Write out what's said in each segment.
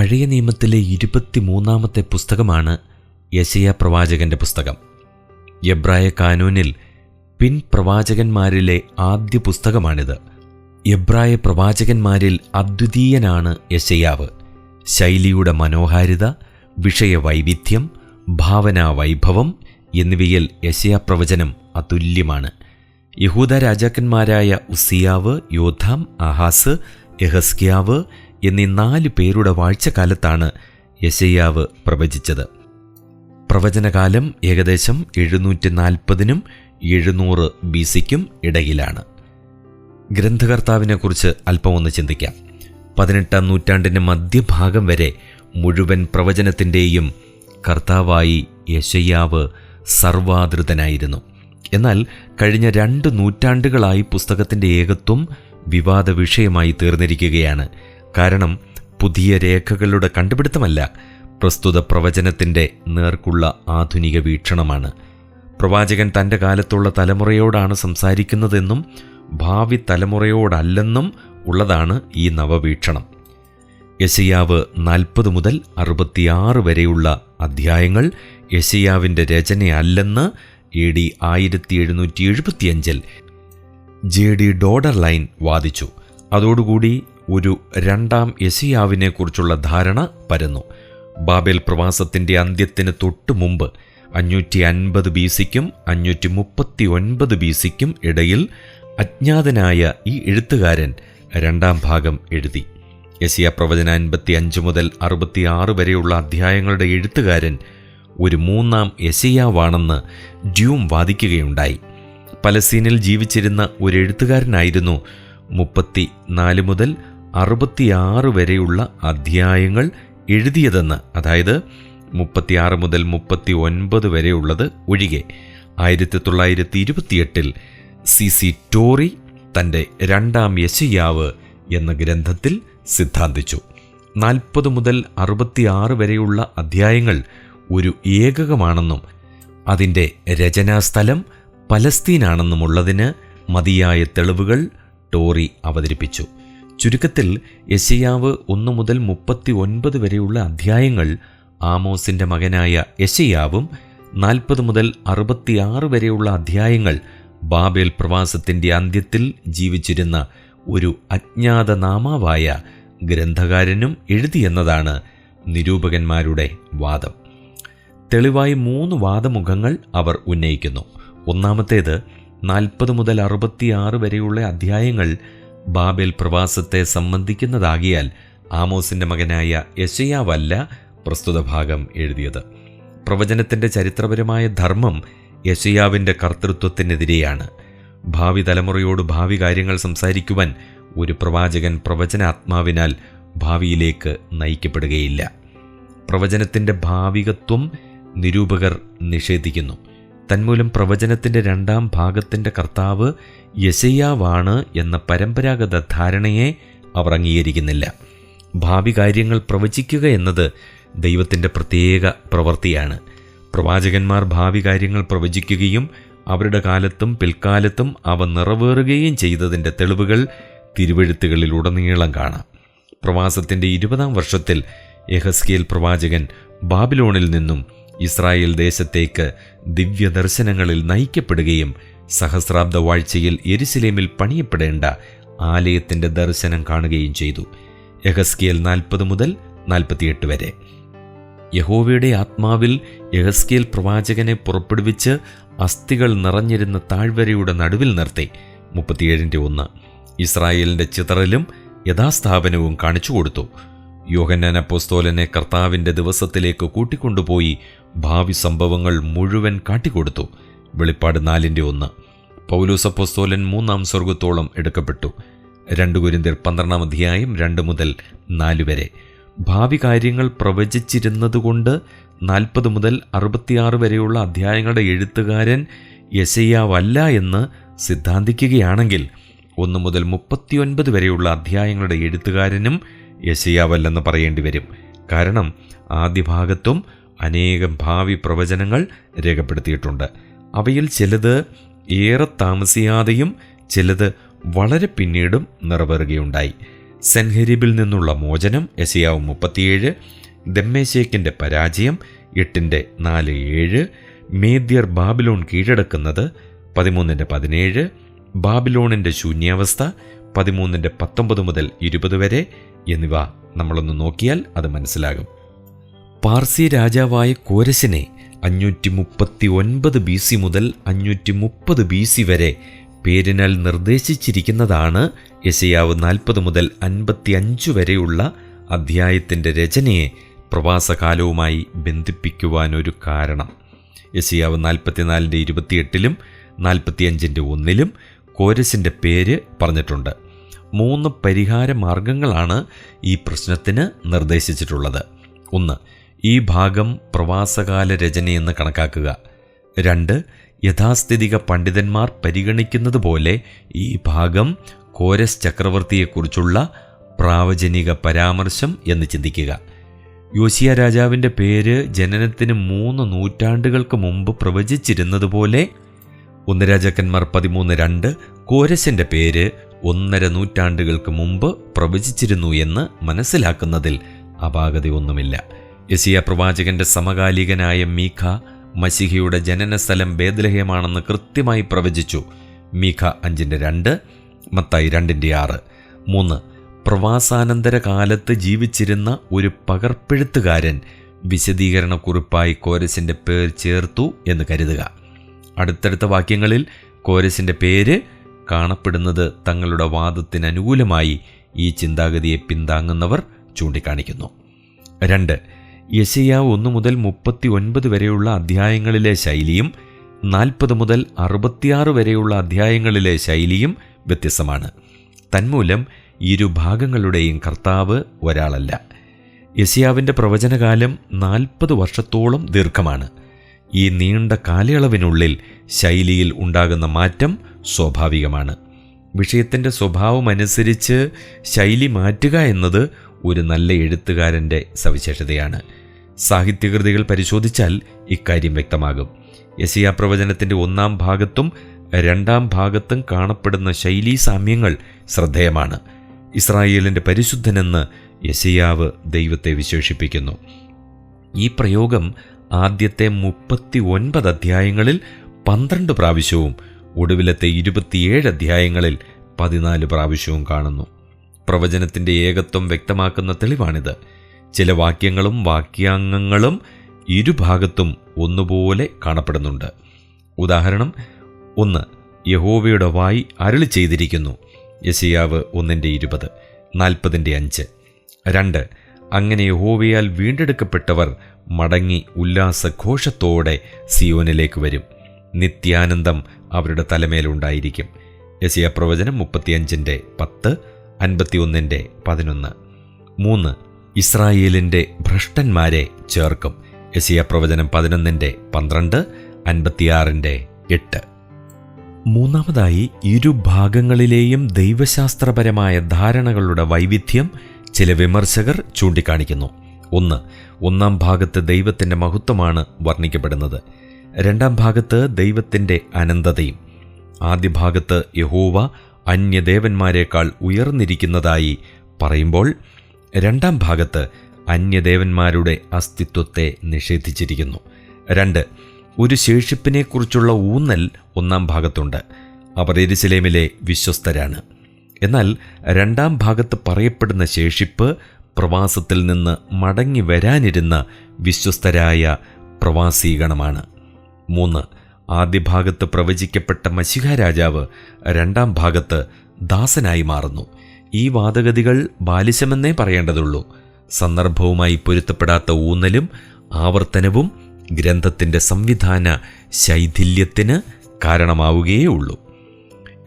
പഴയ നിയമത്തിലെ ഇരുപത്തിമൂന്നാമത്തെ പുസ്തകമാണ് യശയ പ്രവാചകന്റെ പുസ്തകം. എബ്രായ കാനൂനിൽ പിൻ പ്രവാചകന്മാരിലെ ആദ്യ പുസ്തകമാണിത്. എബ്രായ പ്രവാചകന്മാരിൽ അദ്വിതീയനാണ് യശയാവ് ശൈലിയുടെ മനോഹാരിത വിഷയവൈവിധ്യം ഭാവനാ വൈഭവം എന്നിവയിൽ യശയാ പ്രവചനം അതുല്യമാണ്. യഹൂദ രാജാക്കന്മാരായ ഉസിയാവ് യോധാം അഹാസ് യഹസ്കിയാവ് എന്നീ നാല് പേരുടെ വാഴ്ചക്കാലത്താണ് യശയ്യാവ് പ്രവചിച്ചത്. പ്രവചനകാലം ഏകദേശം എഴുന്നൂറ്റി നാൽപ്പതിനും എഴുന്നൂറ് ബി സിക്കും ഇടയിലാണ്. ഗ്രന്ഥകർത്താവിനെക്കുറിച്ച് അല്പം ഒന്ന് ചിന്തിക്കാം. പതിനെട്ടാം നൂറ്റാണ്ടിന്റെ മധ്യഭാഗം വരെ മുഴുവൻ പ്രവചനത്തിന്റെയും കർത്താവായി യശയ്യാവ് സർവാദൃതനായിരുന്നു എന്നാൽ കഴിഞ്ഞ രണ്ട് നൂറ്റാണ്ടുകളായി പുസ്തകത്തിന്റെ ഏകത്വം വിവാദ വിഷയമായി തീർന്നിരിക്കുകയാണ്. കാരണം പുതിയ രേഖകളുടെ കണ്ടുപിടുത്തമല്ല പ്രസ്തുത പ്രവചനത്തിന്റെ നേർക്കുള്ള ആധുനിക വീക്ഷണമാണ്. പ്രവാചകൻ തന്റെ കാലത്തുള്ള തലമുറയോടാണ് സംസാരിക്കുന്നതെന്നും ഭാവി തലമുറയോടല്ലെന്നും ഉള്ളതാണ് ഈ നവവീക്ഷണം. യശയാവ് നാൽപ്പത് മുതൽ അറുപത്തിയാറ് വരെയുള്ള അധ്യായങ്ങൾ യശയാവിന്റെ രചനയല്ലെന്ന് എ ഡി ആയിരത്തി എഴുന്നൂറ്റി എഴുപത്തിയഞ്ചിൽ ജെ ഡി ഡോഡർ ലൈൻ വാദിച്ചു. അതോടുകൂടി ഒരു രണ്ടാം യശയാവിനെക്കുറിച്ചുള്ള ധാരണ പരന്നു. ബാബേൽ പ്രവാസത്തിന്റെ അന്ത്യത്തിന് തൊട്ടു മുമ്പ് അഞ്ഞൂറ്റി അൻപത് ബി സിക്കും അഞ്ഞൂറ്റി മുപ്പത്തി ഒൻപത് ബി സിക്കും ഇടയിൽ അജ്ഞാതനായ ഈ എഴുത്തുകാരൻ രണ്ടാം ഭാഗം എഴുതി. യസിയ പ്രവചന അൻപത്തി അഞ്ച് മുതൽ അറുപത്തിയാറ് വരെയുള്ള അധ്യായങ്ങളുടെ എഴുത്തുകാരൻ ഒരു മൂന്നാം യസിയാവാണെന്ന് ഡ്യൂം വാദിക്കുകയുണ്ടായി. പലസ്തീനിൽ ജീവിച്ചിരുന്ന ഒരു എഴുത്തുകാരനായിരുന്നു മുപ്പത്തി നാല് മുതൽ അറുപത്തിയാറ് വരെയുള്ള അധ്യായങ്ങൾ എഴുതിയതെന്ന് അതായത് മുപ്പത്തിയാറ് മുതൽ മുപ്പത്തി ഒൻപത് വരെയുള്ളത് ഒഴികെ. ആയിരത്തി തൊള്ളായിരത്തി ഇരുപത്തിയെട്ടിൽ സി സി ടോറി തന്റെ രണ്ടാം യശയാവ് എന്ന ഗ്രന്ഥത്തിൽ സിദ്ധാന്തിച്ചു. നാൽപ്പത് മുതൽ അറുപത്തിയാറ് വരെയുള്ള അധ്യായങ്ങൾ ഒരു ഏകകമാണെന്നും അതിന്റെ രചനാസ്ഥലം പലസ്തീനാണെന്നുമുള്ളതിന് മതിയായ തെളിവുകൾ ടോറി അവതരിപ്പിച്ചു. ചുരുക്കത്തിൽ യശയാവ് ഒന്ന് മുതൽ മുപ്പത്തി ഒൻപത് വരെയുള്ള അധ്യായങ്ങൾ ആമോസിന്റെ മകനായ യശയാവും നാൽപ്പത് മുതൽ അറുപത്തിയാറ് വരെയുള്ള അധ്യായങ്ങൾ ബാബേൽ പ്രവാസത്തിന്റെ അന്ത്യത്തിൽ ജീവിച്ചിരുന്ന ഒരു അജ്ഞാത നാമാവായ ഗ്രന്ഥകാരനും എഴുതിയെന്നതാണ് നിരൂപകന്മാരുടെ വാദം. തെളിവായി മൂന്ന് വാദമുഖങ്ങൾ അവർ ഉന്നയിക്കുന്നു. ഒന്നാമത്തേത് നാൽപ്പത് മുതൽ അറുപത്തിയാറ് വരെയുള്ള അധ്യായങ്ങൾ ബാബേൽ പ്രവാസത്തെ സംബന്ധിക്കുന്നതാകിയാൽ ആമോസിന്റെ മകനായ യശയാവല്ല പ്രസ്തുത ഭാഗം എഴുതിയത്. പ്രവചനത്തിന്റെ ചരിത്രപരമായ ധർമ്മം യശയാവിന്റെ കർത്തൃത്വത്തിനെതിരെയാണ്. ഭാവി തലമുറയോട് ഭാവി കാര്യങ്ങൾ സംസാരിക്കുവാൻ ഒരു പ്രവാചകൻ പ്രവചനാത്മാവിനാൽ ഭാവിയിലേക്ക് നയിക്കപ്പെടുകയില്ല. പ്രവചനത്തിന്റെ ഭാവികത്വം നിരൂപകർ നിഷേധിക്കുന്നു. തന്മൂലം പ്രവചനത്തിന്റെ രണ്ടാം ഭാഗത്തിന്റെ കർത്താവ് യശയ്യാവാണ് എന്ന പരമ്പരാഗത ധാരണയെ അവർ അംഗീകരിക്കുന്നില്ല. ഭാവി കാര്യങ്ങൾ പ്രവചിക്കുക എന്നത് ദൈവത്തിന്റെ പ്രത്യേക പ്രവൃത്തിയാണ്. പ്രവാചകന്മാർ ഭാവി കാര്യങ്ങൾ പ്രവചിക്കുകയും അവരുടെ കാലത്തും പിൽക്കാലത്തും അവ നിറവേറുകയും ചെയ്തതിന്റെ തെളിവുകൾ തിരുവഴുത്തുകളിലുടനീളം കാണാം. പ്രവാസത്തിന്റെ ഇരുപതാം വർഷത്തിൽ യഹസ്കേൽ പ്രവാചകൻ ബാബിലോണിൽ നിന്നും ഇസ്രായേൽ ദേശത്തേക്ക് ദിവ്യദർശനങ്ങളിൽ നയിക്കപ്പെടുകയും സഹസ്രാബ്ദ വാഴ്ചയിൽ എരിശിലേമിൽ പണിയപ്പെടേണ്ട ആലയത്തിന്റെ ദർശനം കാണുകയും ചെയ്തു. യഹസ്കിയൽ നാൽപ്പത് മുതൽ നാൽപ്പത്തിയെട്ട് വരെ. യഹോവയുടെ ആത്മാവിൽ യഹസ്കിയൽ പ്രവാചകനെ പുറപ്പെടുവിച്ച് അസ്ഥികൾ നിറഞ്ഞിരുന്ന താഴ്വരയുടെ നടുവിൽ നിർത്തി. മുപ്പത്തിയേഴിന്റെ ഒന്ന്. ഇസ്രായേലിന്റെ ചിതറലും യഥാസ്ഥാപനവും കാണിച്ചു കൊടുത്തു യോഹന്നാൻ അപ്പോസ്തോലനെ കർത്താവിന്റെ ദിവസത്തിലേക്ക് കൂട്ടിക്കൊണ്ടുപോയി ഭാവി സംഭവങ്ങൾ മുഴുവൻ കാട്ടിക്കൊടുത്തു. വെളിപ്പാട് നാലിന്റെ ഒന്ന്. പൗലൂസപ്പോസ്തോലൻ മൂന്നാം സ്വർഗത്തോളം എടുക്കപ്പെട്ടു. രണ്ട് കുരിന്തിർ പന്ത്രണ്ടാം അധ്യായം രണ്ട് മുതൽ നാല് വരെ. ഭാവി കാര്യങ്ങൾ പ്രവചിച്ചിരുന്നതുകൊണ്ട് നാൽപ്പത് മുതൽ അറുപത്തിയാറ് വരെയുള്ള അധ്യായങ്ങളുടെ എഴുത്തുകാരൻ യശയ്യാവല്ല എന്ന് സിദ്ധാന്തിക്കുകയാണെങ്കിൽ ഒന്ന് മുതൽ മുപ്പത്തിയൊൻപത് വരെയുള്ള അധ്യായങ്ങളുടെ എഴുത്തുകാരനും യശയ്യാവല്ലെന്ന് പറയേണ്ടി വരും കാരണം ആദ്യ ഭാഗത്തും അനേകം ഭാവി പ്രവചനങ്ങൾ രേഖപ്പെടുത്തിയിട്ടുണ്ട്. അവയിൽ ചിലത് ഏറെ താമസിയാതെയും ചിലത് വളരെ പിന്നീടും നിറവേറുകയുണ്ടായി. സെൻഹരിബിൽ നിന്നുള്ള മോചനം എസിയാവ് മുപ്പത്തിയേഴ് ദമ്മേശേക്കിന്റെ പരാജയം എട്ടിന്റെ നാല് ഏഴ് മേദ്യർ ബാബിലോൺ കീഴടക്കുന്നത് പതിമൂന്നിന്റെ പതിനേഴ് ബാബിലോണിന്റെ ശൂന്യാവസ്ഥ പതിമൂന്നിന്റെ പത്തൊമ്പത് മുതൽ ഇരുപത് വരെ എന്നിവ നമ്മളൊന്ന് നോക്കിയാൽ അത് മനസ്സിലാകും. പാർസി രാജാവായ കോരശിനെ അഞ്ഞൂറ്റി മുപ്പത്തി ഒൻപത് ബി സി മുതൽ അഞ്ഞൂറ്റി മുപ്പത് ബി സി വരെ പേരിനാൽ നിർദ്ദേശിച്ചിരിക്കുന്നതാണ് യശയാവ് നാൽപ്പത് മുതൽ അൻപത്തി അഞ്ച് വരെയുള്ള അധ്യായത്തിന്റെ രചനയെ പ്രവാസകാലവുമായി ബന്ധിപ്പിക്കുവാനൊരു കാരണം. യശയാവ് നാൽപ്പത്തിനാലിന്റെ ഇരുപത്തിയെട്ടിലും നാൽപ്പത്തിയഞ്ചിന്റെ ഒന്നിലും കോരസിന്റെ പേര് പറഞ്ഞിട്ടുണ്ട്. മൂന്ന് പരിഹാര മാർഗങ്ങളാണ് ഈ പ്രശ്നത്തിന് നിർദ്ദേശിച്ചിട്ടുള്ളത്. ഒന്ന് ഈ ഭാഗം പ്രവാസകാല രചനയെന്ന് കണക്കാക്കുക. രണ്ട് യഥാസ്ഥിതിക പണ്ഡിതന്മാർ പരിഗണിക്കുന്നത് പോലെ ഈ ഭാഗം കോരസ് ചക്രവർത്തിയെക്കുറിച്ചുള്ള പ്രാവചനിക പരാമർശം എന്ന് ചിന്തിക്കുക. യോശിയ രാജാവിന്റെ പേര് ജനനത്തിന് മൂന്ന് നൂറ്റാണ്ടുകൾക്ക് മുമ്പ് പ്രവചിച്ചിരുന്നതുപോലെ ഒന്ന് രാജാക്കന്മാർ പതിമൂന്ന് രണ്ട് കോരസിന്റെ പേര് ഒന്നര നൂറ്റാണ്ടുകൾക്ക് മുമ്പ് പ്രവചിച്ചിരുന്നു എന്ന് മനസ്സിലാക്കുന്നതിൽ അപാകതയൊന്നുമില്ല. യസിയ പ്രവാചകന്റെ സമകാലികനായ മീഖ മസിഹിയുടെ ജനനസ്ഥലം ബേദലഹ്യമാണെന്ന് കൃത്യമായി പ്രവചിച്ചു. മീഖ അഞ്ചിന്റെ രണ്ട് മത്തായി രണ്ടിന്റെ ആറ്. മൂന്ന് പ്രവാസാനന്തര കാലത്ത് ജീവിച്ചിരുന്ന ഒരു പകർപ്പെഴുത്തുകാരൻ വിശദീകരണക്കുറിപ്പായി കോരസിന്റെ പേർ ചേർത്തു എന്ന് കരുതുക. അടുത്തടുത്ത വാക്യങ്ങളിൽ കോരസിന്റെ പേര് കാണപ്പെടുന്നത് തങ്ങളുടെ വാദത്തിന് അനുകൂലമായി ഈ ചിന്താഗതിയെ പിന്താങ്ങുന്നവർ ചൂണ്ടിക്കാണിക്കുന്നു. രണ്ട് യശയാവ് ഒന്ന് മുതൽ മുപ്പത്തി ഒൻപത് വരെയുള്ള അധ്യായങ്ങളിലെ ശൈലിയും നാൽപ്പത് മുതൽ അറുപത്തിയാറ് വരെയുള്ള അധ്യായങ്ങളിലെ ശൈലിയും വ്യത്യസ്തമാണ്. തന്മൂലം ഇരു ഭാഗങ്ങളുടെയും കർത്താവ് ഒരാളല്ല. യശയാവിന്റെ പ്രവചനകാലം നാൽപ്പത് വർഷത്തോളം ദീർഘമാണ്. ഈ നീണ്ട കാലയളവിനുള്ളിൽ ശൈലിയിൽ ഉണ്ടാകുന്ന മാറ്റം സ്വാഭാവികമാണ്. വിഷയത്തിന്റെ സ്വഭാവമനുസരിച്ച് ശൈലി മാറ്റുക എന്നത് ഒരു നല്ല എഴുത്തുകാരന്റെ സവിശേഷതയാണ്. സാഹിത്യകൃതികൾ പരിശോധിച്ചാൽ ഇക്കാര്യം വ്യക്തമാകും. യസിയ പ്രവചനത്തിന്റെ ഒന്നാം ഭാഗത്തും രണ്ടാം ഭാഗത്തും കാണപ്പെടുന്ന ശൈലീ സാമ്യങ്ങൾ ശ്രദ്ധേയമാണ്. ഇസ്രായേലിന്റെ പരിശുദ്ധനെന്ന് യസിയാവ് ദൈവത്തെ വിശേഷിപ്പിക്കുന്നു. ഈ പ്രയോഗം ആദ്യത്തെ മുപ്പത്തി ഒൻപത് അധ്യായങ്ങളിൽ പന്ത്രണ്ട് പ്രാവശ്യവും ഒടുവിലത്തെ ഇരുപത്തിയേഴ് അധ്യായങ്ങളിൽ പതിനാല് പ്രാവശ്യവും കാണുന്നു. പ്രവചനത്തിന്റെ ഏകത്വം വ്യക്തമാക്കുന്ന തെളിവാണിത്. ചില വാക്യങ്ങളും വാക്യാംഗങ്ങളും ഇരുഭാഗത്തും ഒന്നുപോലെ കാണപ്പെടുന്നുണ്ട്. ഉദാഹരണം ഒന്ന് യഹോവയുടെ വായി അരളി ചെയ്തിരിക്കുന്നു. യശയാവ് ഒന്നിന്റെ ഇരുപത് നാൽപ്പതിന്റെ അഞ്ച്. രണ്ട് അങ്ങനെ യഹോവയാൽ വീണ്ടെടുക്കപ്പെട്ടവർ മടങ്ങി ഉല്ലാസഘോഷത്തോടെ സിയോനിലേക്ക് വരും. നിത്യാനന്ദം അവരുടെ തലമേലുണ്ടായിരിക്കും യസിയ പ്രവചനം മുപ്പത്തിയഞ്ചിന്റെ പത്ത് അൻപത്തിയൊന്നിന്റെ പതിനൊന്ന്. മൂന്ന് ഇസ്രായേലിന്റെ ഭ്രഷ്ടന്മാരെ ചേർക്കും. യസിയ പ്രവചനം പതിനൊന്നിന്റെ പന്ത്രണ്ട് അൻപത്തിയാറിന്റെ എട്ട്. മൂന്നാമതായി ഇരുഭാഗങ്ങളിലെയും ദൈവശാസ്ത്രപരമായ ധാരണകളുടെ വൈവിധ്യം ചില വിമർശകർ ചൂണ്ടിക്കാണിക്കുന്നു. ഒന്ന് ഒന്നാം ഭാഗത്ത് ദൈവത്തിന്റെ മഹത്വമാണ് വർണിക്കപ്പെടുന്നത്. രണ്ടാം ഭാഗത്ത് ദൈവത്തിന്റെ അനന്തതയും. ആദ്യ ഭാഗത്ത് യഹോവ അന്യദേവന്മാരെക്കാൾ ഉയർന്നിരിക്കുന്നതായി പറയുമ്പോൾ രണ്ടാം ഭാഗത്ത് അന്യദേവന്മാരുടെ അസ്തിത്വത്തെ നിഷേധിച്ചിരിക്കുന്നു. രണ്ട് ഒരു ശേഷിപ്പിനെക്കുറിച്ചുള്ള ഊന്നൽ ഒന്നാം ഭാഗത്തുണ്ട്. അവർ എരുസലേമിലെ വിശ്വസ്തരാണ്. എന്നാൽ രണ്ടാം ഭാഗത്ത് പറയപ്പെടുന്ന ശേഷിപ്പ് പ്രവാസത്തിൽ നിന്ന് മടങ്ങി വരാനിരുന്ന വിശ്വസ്തരായ പ്രവാസീഗണമാണ്. മൂന്ന് ആദ്യ ഭാഗത്ത് പ്രവചിക്കപ്പെട്ട മശിഹ രാജാവ് രണ്ടാം ഭാഗത്ത് ദാസനായി മാറുന്നു. ഈ വാദഗതികൾ ബാലിശമെന്നേ പറയേണ്ടതുള്ളൂ. സന്ദർഭവുമായി പൊരുത്തപ്പെടാത്ത ഊന്നലും ആവർത്തനവും ഗ്രന്ഥത്തിന്റെ സംവിധാന ശൈഥില്യത്തിന് കാരണമാവുകയേ ഉള്ളൂ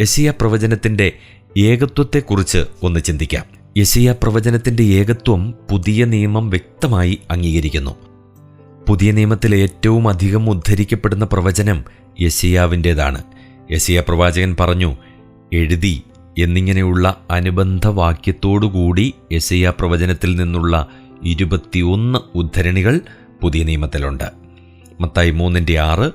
യശിയ പ്രവചനത്തിന്റെ ഏകത്വത്തെക്കുറിച്ച് ഒന്ന് ചിന്തിക്കാം. യശിയ പ്രവചനത്തിന്റെ ഏകത്വം പുതിയ നിയമം വ്യക്തമായി അംഗീകരിക്കുന്നു. പുതിയ നിയമത്തിൽ ഏറ്റവും അധികം ഉദ്ധരിക്കപ്പെടുന്ന പ്രവചനം യശിയാവിന്റേതാണ് യശിയ പ്രവാചകൻ പറഞ്ഞു എഴുതി എന്നിങ്ങനെയുള്ള അനുബന്ധ വാക്യത്തോടുകൂടി യശയ പ്രവചനത്തിൽ നിന്നുള്ള ഇരുപത്തിയൊന്ന് ഉദ്ധരണികൾ പുതിയ നിയമത്തിലുണ്ട്. മത്തായി മൂന്നിന്റെ ആറ്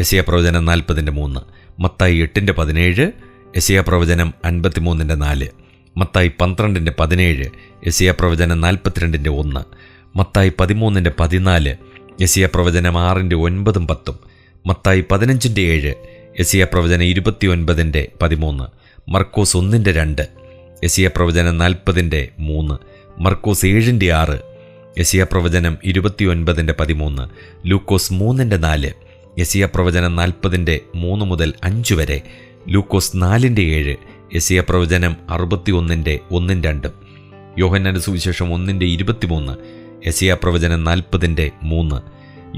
യശയ പ്രവചനം നാൽപ്പതിന്റെ മൂന്ന് മത്തായി എട്ടിന്റെ പതിനേഴ് യശയ പ്രവചനം അൻപത്തിമൂന്നിന്റെ നാല് മത്തായി പന്ത്രണ്ടിന്റെ പതിനേഴ് യസിയ പ്രവചനം നാൽപ്പത്തിരണ്ടിന്റെ ഒന്ന് മത്തായി പതിമൂന്നിന്റെ പതിനാല് യസിയ പ്രവചനം ആറിന്റെ ഒൻപതും പത്തും മത്തായി പതിനഞ്ചിന്റെ ഏഴ് യസിയ പ്രവചനം ഇരുപത്തി ഒൻപതിന്റെ പതിമൂന്ന് മർക്കോസ് ഒന്നിന്റെ രണ്ട് യസിയ പ്രവചനം നാൽപ്പതിന്റെ മൂന്ന് മർക്കോസ് ഏഴിന്റെ ആറ് യസിയ പ്രവചനം ഇരുപത്തിയൊൻപതിന്റെ പതിമൂന്ന് ലൂക്കോസ് മൂന്നിന്റെ നാല് യസിയ പ്രവചനം നാൽപ്പതിന്റെ മൂന്ന് മുതൽ അഞ്ച് വരെ ലൂക്കോസ് നാലിന്റെ ഏഴ് യസിയ പ്രവചനം അറുപത്തി ഒന്നിന്റെ ഒന്നും രണ്ടും യോഹന്നാന്റെ സുവിശേഷം ഒന്നിന്റെ ഇരുപത്തിമൂന്ന് യസിയ പ്രവചനം നാൽപ്പതിന്റെ മൂന്ന്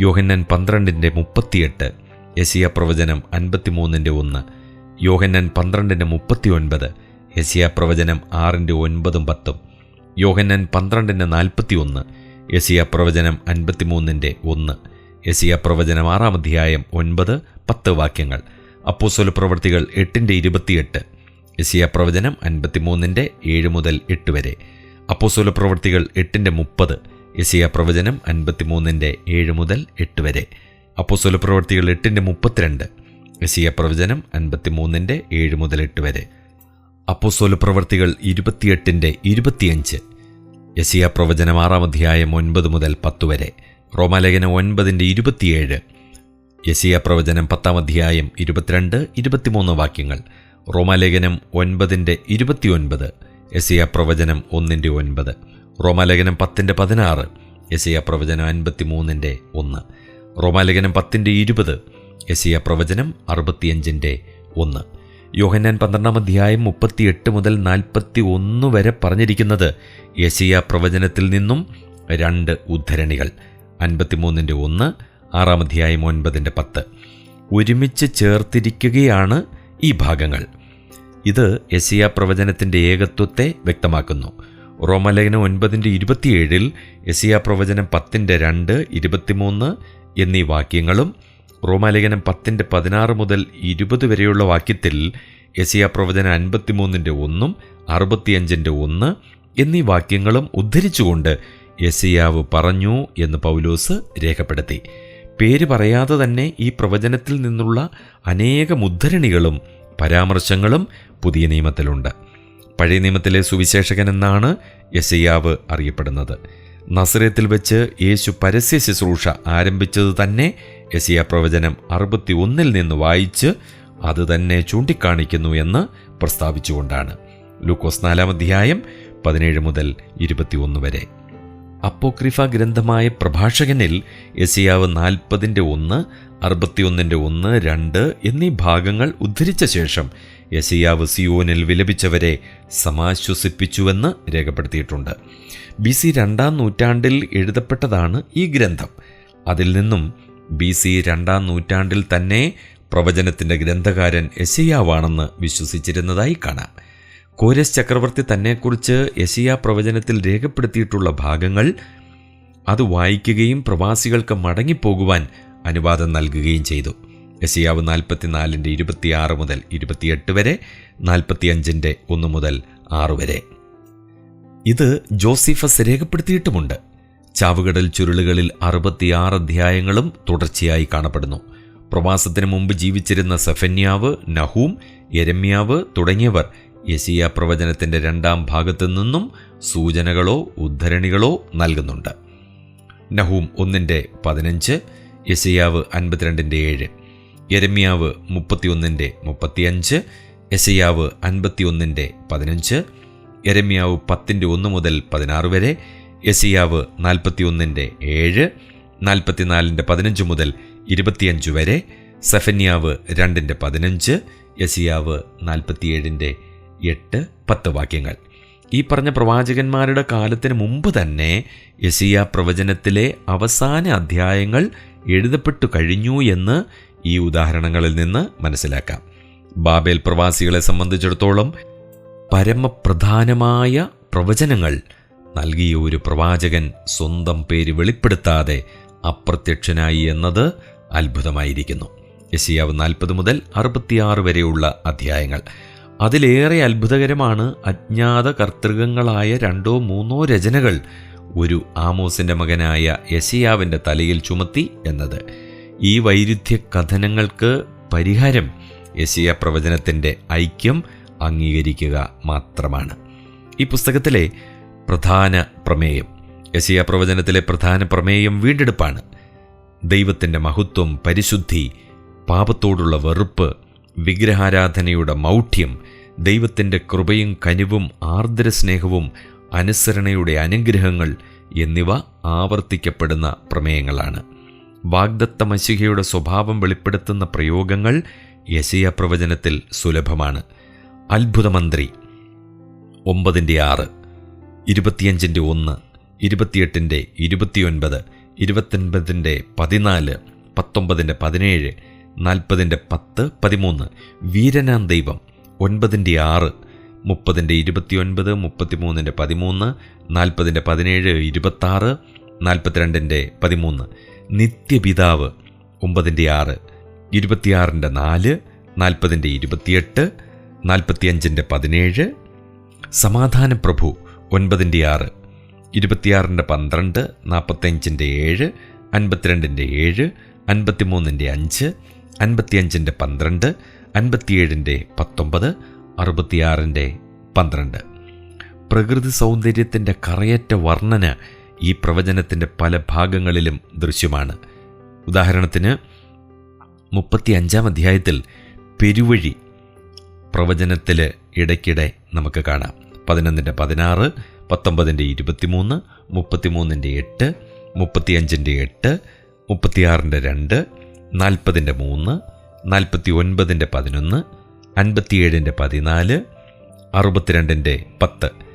യോഹന്നൻ പന്ത്രണ്ടിന്റെ മുപ്പത്തിയെട്ട് യസിയ പ്രവചനം അൻപത്തിമൂന്നിന്റെ ഒന്ന് യോഹന്നൻ പന്ത്രണ്ടിന്റെ മുപ്പത്തി ഒൻപത് യസിയ പ്രവചനം ആറിന്റെ ഒൻപതും പത്തും യോഹന്നൻ പന്ത്രണ്ടിന്റെ നാൽപ്പത്തി ഒന്ന് യസിയ പ്രവചനം അൻപത്തിമൂന്നിന്റെ ഒന്ന് യസിയ പ്രവചനം ആറാം അധ്യായം ഒൻപത് പത്ത് വാക്യങ്ങൾ. അപ്പോസ്വല പ്രവർത്തികൾ എട്ടിന്റെ ഇരുപത്തിയെട്ട് യസിയ പ്രവചനം അൻപത്തിമൂന്നിന്റെ ഏഴ് മുതൽ എട്ട് വരെ. അപ്പോസ്വല പ്രവർത്തികൾ എട്ടിന്റെ മുപ്പത് യസിയ പ്രവചനം അൻപത്തിമൂന്നിന്റെ ഏഴ് മുതൽ എട്ട് വരെ. അപ്പോസ്വല പ്രവർത്തികൾ എട്ടിന്റെ മുപ്പത്തിരണ്ട് യസിയ പ്രവചനം അൻപത്തിമൂന്നിന്റെ ഏഴ് മുതൽ എട്ട് വരെ. അപ്പോസ്വല പ്രവർത്തികൾ ഇരുപത്തിയെട്ടിന്റെ ഇരുപത്തിയഞ്ച് യസിയ പ്രവചനം ആറാം അധ്യായം ഒൻപത് മുതൽ പത്ത് വരെ. റോമാലേഖനം ഒൻപതിന്റെ ഇരുപത്തിയേഴ് യസിയ പ്രവചനം പത്താം അധ്യായം ഇരുപത്തിരണ്ട് ഇരുപത്തിമൂന്ന് വാക്യങ്ങൾ. റോമാലേഖനം ഒൻപതിന്റെ ഇരുപത്തിയൊൻപത് യസിയ പ്രവചനം ഒന്നിന്റെ ഒൻപത്. റോമാലേഖനം പത്തിന്റെ പതിനാറ് യസിയ പ്രവചനം അൻപത്തിമൂന്നിന്റെ ഒന്ന്. റോമാലേഖനം പത്തിന്റെ ഇരുപത് യസിയ പ്രവചനം അറുപത്തിയഞ്ചിന്റെ ഒന്ന്. യോഹന്നാൻ പന്ത്രണ്ടാം അധ്യായം മുപ്പത്തിയെട്ട് മുതൽ നാൽപ്പത്തി ഒന്ന് വരെ പറഞ്ഞിരിക്കുന്നത് യസിയ പ്രവചനത്തിൽ നിന്നും രണ്ട് ഉദ്ധരണികൾ. അൻപത്തിമൂന്നിന്റെ ഒന്ന് ആറാം അധ്യായം ഒൻപതിന്റെ പത്ത്. ഒരുമിച്ച് ചേർത്തിരിക്കുകയാണ് ഈ ഭാഗങ്ങൾ. ഇത് യസിയ പ്രവചനത്തിന്റെ ഏകത്വത്തെ വ്യക്തമാക്കുന്നു. റോമലേഖനം ഒൻപതിന്റെ ഇരുപത്തിയേഴിൽ എസിയ പ്രവചനം പത്തിന്റെ രണ്ട് ഇരുപത്തിമൂന്ന് എന്നീ വാക്യങ്ങളും റോമാലേഖനം പത്തിന്റെ പതിനാറ് മുതൽ ഇരുപത് വരെയുള്ള വാക്യത്തിൽ എസിയ പ്രവചനം അൻപത്തിമൂന്നിന്റെ ഒന്നും അറുപത്തിയഞ്ചിന്റെ ഒന്ന് എന്നീ വാക്യങ്ങളും ഉദ്ധരിച്ചുകൊണ്ട് യസിയാവ് പറഞ്ഞു എന്ന് പൗലോസ് രേഖപ്പെടുത്തി. പേര് പറയാതെ തന്നെ ഈ പ്രവചനത്തിൽ നിന്നുള്ള അനേകം ഉദ്ധരണികളും പരാമർശങ്ങളും പുതിയ നിയമത്തിലുണ്ട്. പഴയ നിയമത്തിലെ സുവിശേഷകൻ എന്നാണ് യശയ്യാവ് അറിയപ്പെടുന്നത്. നസ്രയത്തിൽ വെച്ച് യേശു പരസ്യ ശുശ്രൂഷ ആരംഭിച്ചത് തന്നെ യസിയ പ്രവചനം അറുപത്തി ഒന്നിൽ നിന്ന് വായിച്ച് അത് തന്നെ ചൂണ്ടിക്കാണിക്കുന്നു എന്ന് പ്രസ്താവിച്ചുകൊണ്ടാണ്. ലൂക്കോസ് നാലാം അധ്യായം പതിനേഴ് മുതൽ ഇരുപത്തിയൊന്ന് വരെ. അപ്പോക്രിഫ ഗ്രന്ഥമായ പ്രഭാഷകനിൽ യസിയാവ് നാൽപ്പതിന്റെ ഒന്ന് അറുപത്തിയൊന്നിന്റെ ഒന്ന് രണ്ട് എന്നീ ഭാഗങ്ങൾ ഉദ്ധരിച്ച ശേഷം യസിയാവ് സിയോനിൽ വിലപിച്ചവരെ സമാശ്വസിപ്പിച്ചുവെന്ന് രേഖപ്പെടുത്തിയിട്ടുണ്ട്. ബി സി രണ്ടാം നൂറ്റാണ്ടിൽ എഴുതപ്പെട്ടതാണ് ഈ ഗ്രന്ഥം. അതിൽ നിന്നും ബി സി രണ്ടാം നൂറ്റാണ്ടിൽ തന്നെ പ്രവചനത്തിന്റെ ഗ്രന്ഥകാരൻ യശയാവാണെന്ന് വിശ്വസിച്ചിരുന്നതായി കാണാം. കോരസ് ചക്രവർത്തി തന്നെക്കുറിച്ച് യശയാ പ്രവചനത്തിൽ രേഖപ്പെടുത്തിയിട്ടുള്ള ഭാഗങ്ങൾ അത് വായിക്കുകയും പ്രവാസികൾക്ക് മടങ്ങിപ്പോകുവാൻ അനുവാദം നൽകുകയും ചെയ്തു. യസിയാവ് നാൽപ്പത്തിനാലിന്റെ ഇരുപത്തിയാറ് മുതൽ ഇരുപത്തിയെട്ട് വരെ നാൽപ്പത്തിയഞ്ചിന്റെ ഒന്ന് മുതൽ ആറ് വരെ. ഇത് ജോസിഫസ് രേഖപ്പെടുത്തിയിട്ടുമുണ്ട്. ചാവുകടൽ ചുരുളുകളിൽ അറുപത്തിയാറ് അധ്യായങ്ങളും തുടർച്ചയായി കാണപ്പെടുന്നു. പ്രവാസത്തിന് മുമ്പ് ജീവിച്ചിരുന്ന സഫന്യാവ് നഹൂം എരമ്യാവ് തുടങ്ങിയവർ യസിയ പ്രവചനത്തിന്റെ രണ്ടാം ഭാഗത്തു നിന്നും സൂചനകളോ ഉദ്ധരണികളോ നൽകുന്നുണ്ട്. നഹൂം ഒന്നിന്റെ പതിനഞ്ച് യസിയാവ് അൻപത്തിരണ്ടിന്റെ ഏഴ്. യരമ്യാവ് മുപ്പത്തിയൊന്നിന്റെ മുപ്പത്തിയഞ്ച് എസയാവ് അൻപത്തിയൊന്നിന്റെ പതിനഞ്ച് യരമ്യാവ് പത്തിന്റെ ഒന്ന് മുതൽ പതിനാറ് വരെ യസിയാവ് നാൽപ്പത്തിയൊന്നിന്റെ ഏഴ് നാൽപ്പത്തിനാലിന്റെ പതിനഞ്ച് മുതൽ ഇരുപത്തിയഞ്ച് വരെ സഫന്യാവ് രണ്ടിന്റെ പതിനഞ്ച് യസിയാവ് നാൽപ്പത്തിയേഴിന്റെ എട്ട് പത്ത് വാക്യങ്ങൾ. ഈ പറഞ്ഞ പ്രവാചകന്മാരുടെ കാലത്തിന് മുമ്പ് തന്നെ യസിയ പ്രവചനത്തിലെ അവസാന അധ്യായങ്ങൾ എഴുതപ്പെട്ടു കഴിഞ്ഞു എന്ന് ഈ ഉദാഹരണങ്ങളിൽ നിന്ന് മനസ്സിലാക്കാം. ബാബേൽ പ്രവാസികളെ സംബന്ധിച്ചിടത്തോളം പരമപ്രധാനമായ പ്രവചനങ്ങൾ നൽകിയ ഒരു പ്രവാചകൻ സ്വന്തം പേര് വെളിപ്പെടുത്താതെ അപ്രത്യക്ഷനായി എന്നത് അത്ഭുതമായിരിക്കുന്നു. യശിയാവ് നാൽപ്പത് മുതൽ അറുപത്തിയാറ് വരെയുള്ള അധ്യായങ്ങൾ. അതിലേറെ അത്ഭുതകരമാണ് അജ്ഞാത കർത്തൃകങ്ങളായ രണ്ടോ മൂന്നോ രചനകൾ ഒരു ആമോസിന്റെ മകനായ യശിയാവിന്റെ തലയിൽ ചുമത്തി എന്നത്. ഈ വൈരുദ്ധ്യ കഥനങ്ങൾക്ക് പരിഹാരം യശിയ പ്രവചനത്തിന്റെ ഐക്യം അംഗീകരിക്കുക മാത്രമാണ്. ഈ പുസ്തകത്തിലെ പ്രധാന പ്രമേയം യശയ പ്രവചനത്തിലെ പ്രധാന പ്രമേയം വീണ്ടെടുപ്പാണ്. ദൈവത്തിന്റെ മഹത്വം പരിശുദ്ധി പാപത്തോടുള്ള വെറുപ്പ് വിഗ്രഹാരാധനയുടെ മൗഢ്യം ദൈവത്തിന്റെ കൃപയും കനിവും ആർദ്ര സ്നേഹവും അനുസരണയുടെ അനുഗ്രഹങ്ങൾ എന്നിവ ആവർത്തിക്കപ്പെടുന്ന പ്രമേയങ്ങളാണ്. വാഗ്ദത്ത മശിഹയുടെ സ്വഭാവം വെളിപ്പെടുത്തുന്ന പ്രയോഗങ്ങൾ യശയ പ്രവചനത്തിൽ സുലഭമാണ്. അത്ഭുതമന്ത്രി. ഒമ്പതിന്റെ ആറ് ഇരുപത്തിയഞ്ചിന്റെ ഒന്ന് ഇരുപത്തിയെട്ടിന്റെ ഇരുപത്തിയൊൻപത് ഇരുപത്തൊൻപതിന്റെ പതിനാല് പത്തൊമ്പതിന്റെ പതിനേഴ് നാൽപ്പതിന്റെ പത്ത് പതിമൂന്ന് വീരനാം ദൈവം ഒൻപതിന്റെ ആറ് മുപ്പതിന്റെ ഇരുപത്തിയൊൻപത് മുപ്പത്തിമൂന്നിന്റെ പതിമൂന്ന് നാൽപ്പതിന്റെ പതിനേഴ് ഇരുപത്താറ് നാൽപ്പത്തിരണ്ടിന്റെ പതിമൂന്ന് നിത്യപിതാവ്. ഒമ്പതിന്റെ ആറ് ഇരുപത്തിയാറിന്റെ നാല് നാൽപ്പതിന്റെ ഇരുപത്തിയെട്ട് നാൽപ്പത്തിയഞ്ചിന്റെ പതിനേഴ്. സമാധാന പ്രഭു ഒൻപതിന്റെ ആറ് ഇരുപത്തിയാറിന്റെ പന്ത്രണ്ട് നാൽപ്പത്തഞ്ചിന്റെ ഏഴ് അൻപത്തിരണ്ടിന്റെ ഏഴ് അൻപത്തിമൂന്നിന്റെ അഞ്ച് അൻപത്തിയഞ്ചിന്റെ പന്ത്രണ്ട് അൻപത്തിയേഴിന്റെ പത്തൊമ്പത് അറുപത്തിയാറിന്റെ പന്ത്രണ്ട്. പ്രകൃതി സൗന്ദര്യത്തിന്റെ കറയറ്റ വർണന ഈ പ്രവചനത്തിന്റെ പല ഭാഗങ്ങളിലും ദൃശ്യമാണ്. ഉദാഹരണത്തിന് മുപ്പത്തി അഞ്ചാം അധ്യായത്തിൽ പെരുവഴി പ്രവചനത്തിൽ ഇടയ്ക്കിടെ നമുക്ക് കാണാം. പതിനൊന്നിന്റെ പതിനാറ് പത്തൊമ്പതിന്റെ ഇരുപത്തിമൂന്ന് മുപ്പത്തിമൂന്നിന്റെ എട്ട് മുപ്പത്തിയഞ്ചിന്റെ എട്ട് മുപ്പത്തിയാറിന്റെ രണ്ട് നാൽപ്പതിന്റെ മൂന്ന് നാൽപ്പത്തി ഒൻപതിന്റെ പതിനൊന്ന് അൻപത്തിയേഴിന്റെ പതിനാല് അറുപത്തിരണ്ടിന്റെ പത്ത്.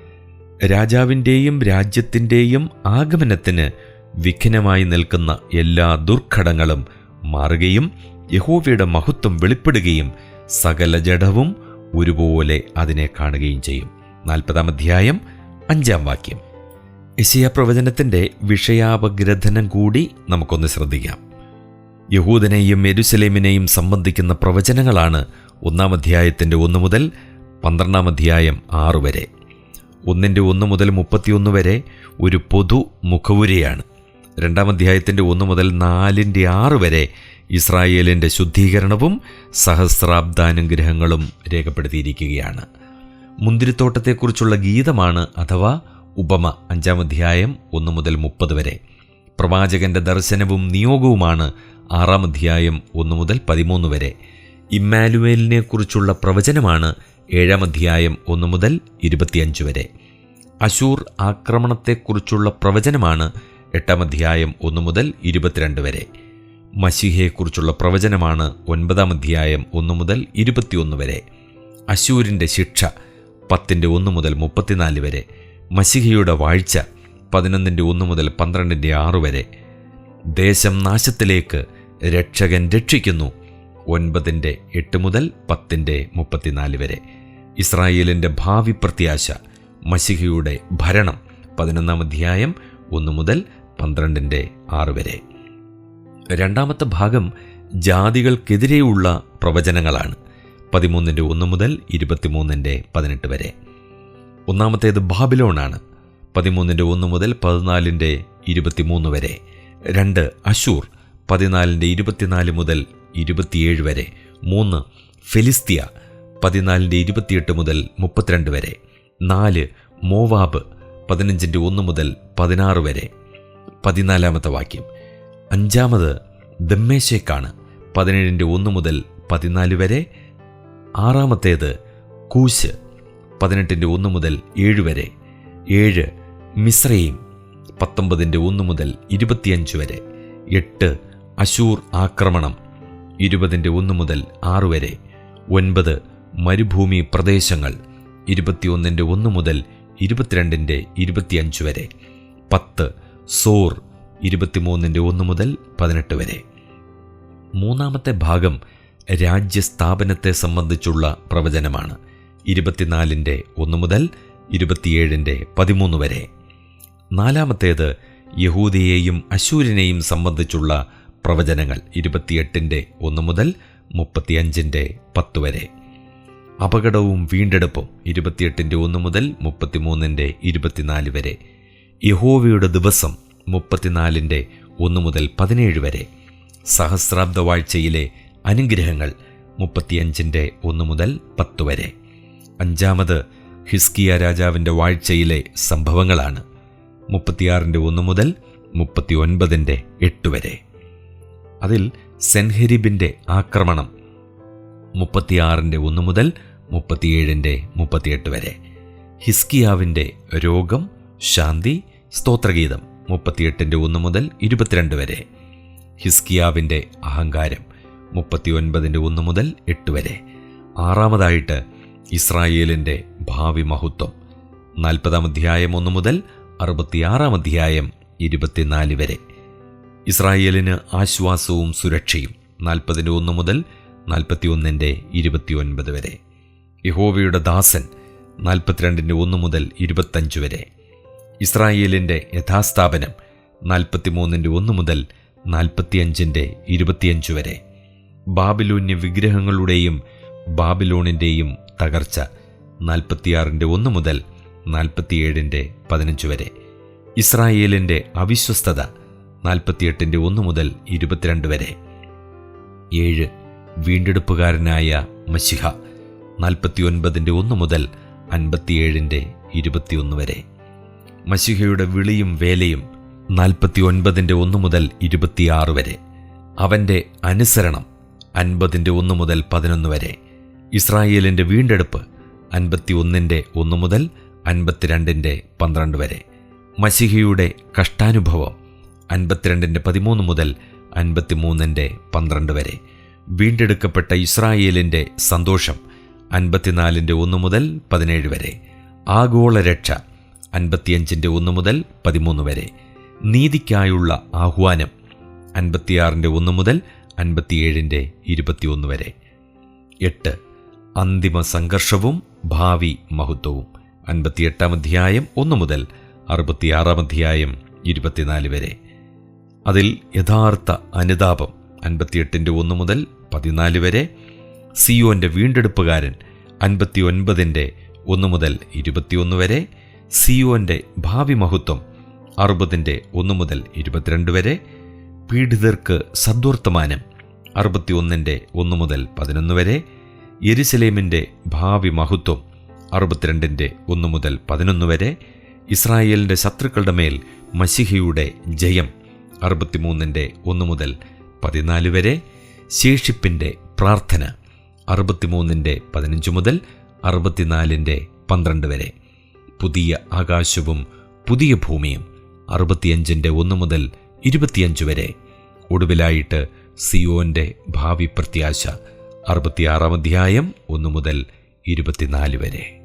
രാജാവിന്റെയും രാജ്യത്തിന്റെയും ആഗമനത്തിന് വിഘ്നമായി നിൽക്കുന്ന എല്ലാ ദുർഘടങ്ങളും മാറുകയും യഹോവയുടെ മഹത്വം വെളിപ്പെടുകയും സകല ജഡവും ഒരുപോലെ അതിനെ കാണുകയും ചെയ്യും. നാൽപ്പതാം അധ്യായം അഞ്ചാം വാക്യം. യശയ പ്രവചനത്തിന്റെ വിഷയാപഗ്രഥനം കൂടി നമുക്കൊന്ന് ശ്രദ്ധിക്കാം. യഹൂദനെയും എരുസലേമിനെയും സംബന്ധിക്കുന്ന പ്രവചനങ്ങളാണ് ഒന്നാം അധ്യായത്തിന്റെ ഒന്ന് മുതൽ പന്ത്രണ്ടാം അധ്യായം ആറ് വരെ. ഒന്നിന്റെ ഒന്ന് മുതൽ മുപ്പത്തിയൊന്ന് വരെ ഒരു പൊതു മുഖവുരയാണ്. രണ്ടാം അധ്യായത്തിന്റെ ഒന്ന് മുതൽ നാലിന്റെ ആറ് വരെ ഇസ്രായേലിന്റെ ശുദ്ധീകരണവും സഹസ്രാബ്ദാനുഗ്രഹങ്ങളും രേഖപ്പെടുത്തിയിരിക്കുകയാണ്. മുന്തിരിത്തോട്ടത്തെക്കുറിച്ചുള്ള ഗീതമാണ് അഥവാ ഉപമ അഞ്ചാം അധ്യായം ഒന്ന് മുതൽ മുപ്പത് വരെ. പ്രവാചകന്റെ ദർശനവും നിയോഗവുമാണ് ആറാം അധ്യായം ഒന്ന് മുതൽ പതിമൂന്ന് വരെ. ഇമ്മാനുവേലിനെക്കുറിച്ചുള്ള പ്രവചനമാണ് ഏഴാം അധ്യായം ഒന്ന് മുതൽ ഇരുപത്തിയഞ്ച് വരെ. അശൂർ ആക്രമണത്തെക്കുറിച്ചുള്ള പ്രവചനമാണ് എട്ടാം അധ്യായം ഒന്ന് മുതൽ ഇരുപത്തിരണ്ട് വരെ. മഷിഹയെക്കുറിച്ചുള്ള പ്രവചനമാണ് ഒൻപതാം അധ്യായം ഒന്ന് മുതൽ ഇരുപത്തിയൊന്ന് വരെ. അശൂരിന്റെ ശിക്ഷ പത്തിന്റെ ഒന്ന് മുതൽ മുപ്പത്തിനാല് വരെ. മഷിഹയുടെ വാഴ്ച പതിനൊന്നിന്റെ ഒന്ന് മുതൽ പന്ത്രണ്ടിന്റെ ആറ് വരെ. ദേശം നാശത്തിലേക്ക് രക്ഷകൻ രക്ഷിക്കുന്നു. ഒൻപതിന്റെ എട്ട് മുതൽ പത്തിന്റെ മുപ്പത്തിനാല് വരെ. ഇസ്രായേലിന്റെ ഭാവി പ്രത്യാശ മഷിഹയുടെ ഭരണം പതിനൊന്നാം അധ്യായം ഒന്ന് മുതൽ പന്ത്രണ്ടിന്റെ ആറ് വരെ. രണ്ടാമത്തെ ഭാഗം ജാതികൾക്കെതിരെയുള്ള പ്രവചനങ്ങളാണ് പതിമൂന്നിന്റെ ഒന്ന് മുതൽ ഇരുപത്തിമൂന്നിന്റെ പതിനെട്ട് വരെ. ഒന്നാമത്തേത് ബാബിലോണാണ് പതിമൂന്നിന്റെ ഒന്ന് മുതൽ പതിനാലിന്റെ ഇരുപത്തിമൂന്ന് വരെ. രണ്ട് അശൂർ പതിനാലിന്റെ ഇരുപത്തിനാല് മുതൽ ഇരുപത്തിയേഴ് വരെ മൂന്ന് ഫെലിസ്തീയ പതിനാലിന്റെ ഇരുപത്തിയെട്ട് മുതൽ മുപ്പത്തിരണ്ട് വരെ നാല് മോവാബ് പതിനഞ്ചിന്റെ ഒന്ന് മുതൽ പതിനാറ് വരെ. പതിനാലാമത്തെ വാക്യം. അഞ്ചാമത് ദമ്മേശേക്കാണ് പതിനേഴിന്റെ ഒന്ന് മുതൽ പതിനാല് വരെ. ആറാമത്തേത് കൂശ് പതിനെട്ടിന്റെ ഒന്ന് മുതൽ ഏഴ് വരെ. ഏഴ് മിശ്രയും പത്തൊമ്പതിന്റെ ഒന്ന് മുതൽ ഇരുപത്തിയഞ്ച് വരെ. എട്ട് അശൂർ ആക്രമണം ഇരുപതിന്റെ ഒന്ന് മുതൽ ആറ് വരെ. ഒൻപത് മരുഭൂമി പ്രദേശങ്ങൾ ഇരുപത്തിയൊന്നിന്റെ ഒന്ന് മുതൽ ഇരുപത്തിരണ്ടിന്റെ ഇരുപത്തിയഞ്ച് വരെ. പത്ത് സോർ ഇരുപത്തിമൂന്നിന്റെ ഒന്ന് മുതൽ പതിനെട്ട് വരെ. മൂന്നാമത്തെ ഭാഗം രാജ്യസ്ഥാപനത്തെ സംബന്ധിച്ചുള്ള പ്രവചനമാണ്. ഇരുപത്തിനാലിന്റെ ഒന്ന് മുതൽ ഇരുപത്തിയേഴിന്റെ പതിമൂന്ന് വരെ. നാലാമത്തേത് യഹൂദിയെയും അശൂരിനെയും സംബന്ധിച്ചുള്ള പ്രവചനങ്ങൾ ഇരുപത്തിയെട്ടിന്റെ ഒന്ന് മുതൽ മുപ്പത്തിയഞ്ചിന്റെ പത്ത് വരെ. അപകടവും വീണ്ടെടുപ്പും ഇരുപത്തിയെട്ടിന്റെ ഒന്ന് മുതൽ മുപ്പത്തിമൂന്നിന്റെ ഇരുപത്തിനാല് വരെ. യഹോവയുടെ ദിവസം മുപ്പത്തിനാലിന്റെ ഒന്ന് മുതൽ പതിനേഴ് വരെ. സഹസ്രാബ്ദ വാഴ്ചയിലെ അനുഗ്രഹങ്ങൾ മുപ്പത്തിയഞ്ചിന്റെ ഒന്ന് മുതൽ പത്ത് വരെ. അഞ്ചാമത് ഹിസ്കിയ രാജാവിന്റെ വാഴ്ചയിലെ സംഭവങ്ങളാണ്. മുപ്പത്തിയാറിന്റെ ഒന്ന് മുതൽ മുപ്പത്തി ഒൻപതിന്റെ എട്ട് വരെ. അതിൽ സെൻഹെരിബിന്റെ ആക്രമണം മുപ്പത്തിയാറിന്റെ ഒന്ന് മുതൽ മുപ്പത്തിയേഴിന്റെ മുപ്പത്തിയെട്ട് വരെ. ഹിസ്കിയാവിന്റെ രോഗം ശാന്തി സ്തോത്രഗീതം മുപ്പത്തിയെട്ടിന്റെ ഒന്ന് മുതൽ ഇരുപത്തിരണ്ട് വരെ. ഹിസ്കിയാവിന്റെ അഹങ്കാരം മുപ്പത്തിയൊൻപതിന്റെ ഒന്ന് മുതൽ എട്ട് വരെ. ആറാമതായിട്ട് ഇസ്രായേലിന്റെ ഭാവി മഹത്വം നാൽപ്പതാം അധ്യായം ഒന്ന് മുതൽ അറുപത്തിയാറാം അധ്യായം ഇരുപത്തിനാല് വരെ. ഇസ്രായേലിന് ആശ്വാസവും സുരക്ഷയും നാൽപ്പതിന്റെ ഒന്ന് മുതൽ നാൽപ്പത്തിയൊന്നിന്റെ ഇരുപത്തിയൊൻപത് വരെ. യഹോവയുടെ ദാസൻ നാൽപ്പത്തിരണ്ടിന്റെ ഒന്ന് മുതൽ ഇരുപത്തഞ്ച് വരെ. ഇസ്രായേലിന്റെ യഥാസ്ഥാപനം നാൽപ്പത്തിമൂന്നിന്റെ ഒന്ന് മുതൽ നാൽപ്പത്തിയഞ്ചിന്റെ ഇരുപത്തിയഞ്ച് വരെ. ബാബിലോന്യ വിഗ്രഹങ്ങളുടെയും ബാബിലോണിന്റെയും തകർച്ച നാൽപ്പത്തിയാറിന്റെ ഒന്ന് മുതൽ നാൽപ്പത്തിയേഴിന്റെ പതിനഞ്ച് വരെ. ഇസ്രായേലിന്റെ അവിശ്വസ്തത നാൽപ്പത്തിയെട്ടിന്റെ ഒന്ന് മുതൽ ഇരുപത്തിരണ്ട് വരെ. ഏഴ് വീണ്ടെടുപ്പുകാരനായ മഷിഹ നാൽപ്പത്തിയൊൻപതിന്റെ ഒന്ന് മുതൽ അൻപത്തിയേഴിന്റെ ഇരുപത്തിയൊന്ന് വരെ. മഷിഹയുടെ വിളിയും വേലയും നാൽപ്പത്തിയൊൻപതിന്റെ ഒന്ന് മുതൽ ഇരുപത്തിയാറ് വരെ. അവന്റെ അനുസരണം അൻപതിന്റെ ഒന്ന് മുതൽ പതിനൊന്ന് വരെ. ഇസ്രായേലിന്റെ വീണ്ടെടുപ്പ് അൻപത്തി ഒന്നിന്റെ ഒന്ന് മുതൽ അൻപത്തിരണ്ടിന്റെ പന്ത്രണ്ട് വരെ. മസിഹയുടെ കഷ്ടാനുഭവം അൻപത്തിരണ്ടിന്റെ പതിമൂന്ന് മുതൽ അൻപത്തിമൂന്നിന്റെ പന്ത്രണ്ട് വരെ. വീണ്ടെടുക്കപ്പെട്ട ഇസ്രായേലിന്റെ സന്തോഷം അൻപത്തിനാലിന്റെ ഒന്ന് മുതൽ പതിനേഴ് വരെ. ആഗോള രക്ഷ അൻപത്തിയഞ്ചിന്റെ ഒന്ന് മുതൽ പതിമൂന്ന് വരെ. നീതിക്കായുള്ള ആഹ്വാനം അൻപത്തിയാറിന്റെ ഒന്ന് മുതൽ അൻപത്തിയേഴിന്റെ ഇരുപത്തിയൊന്ന് വരെ. എട്ട്. അന്തിമ സംഘർഷവും ഭാവി മഹത്വവും അൻപത്തിയെട്ടാം അധ്യായം ഒന്ന് മുതൽ അറുപത്തിയാറാം അധ്യായം ഇരുപത്തിനാല് വരെ. അതിൽ യഥാർത്ഥ അനുതാപം അൻപത്തിയെട്ടിന്റെ ഒന്ന് മുതൽ പതിനാല് വരെ സിയോന്റെ വീണ്ടെടുപ്പുകാരൻ അൻപത്തി ഒൻപതിന്റെ ഒന്ന് മുതൽ ഇരുപത്തിയൊന്ന് വരെ സിയോന്റെ ഭാവി മഹത്വം അറുപതിന്റെ ഒന്ന് മുതൽ ഇരുപത്തിരണ്ട് വരെ പീഡിതർക്ക് സദ്വർത്തമാനം അറുപത്തിയൊന്നിന്റെ ഒന്ന് മുതൽ പതിനൊന്ന് വരെ യെരുസലേമിന്റെ ഭാവി മഹത്വം അറുപത്തിരണ്ടിന്റെ ഒന്ന് മുതൽ പതിനൊന്ന് വരെ ഇസ്രായേലിന്റെ ശത്രുക്കളുടെ മേൽ മസിഹയുടെ ജയം അറുപത്തിമൂന്നിന്റെ ഒന്ന് മുതൽ പതിനാല് വരെ ശേഷിപ്പിന്റെ പ്രാർത്ഥന അറുപത്തിമൂന്നിന്റെ പതിനഞ്ച് മുതൽ അറുപത്തിനാലിന്റെ പന്ത്രണ്ട് വരെ. പുതിയ ആകാശവും പുതിയ ഭൂമിയും അറുപത്തിയഞ്ചിന്റെ ഒന്ന് മുതൽ ഇരുപത്തിയഞ്ച് വരെ. ഒടുവിലായിട്ട് സിയോന്റെ ഭാവി പ്രത്യാശ അറുപത്തിയാറാം അധ്യായം ഒന്ന് മുതൽ ഇരുപത്തിനാല് വരെ.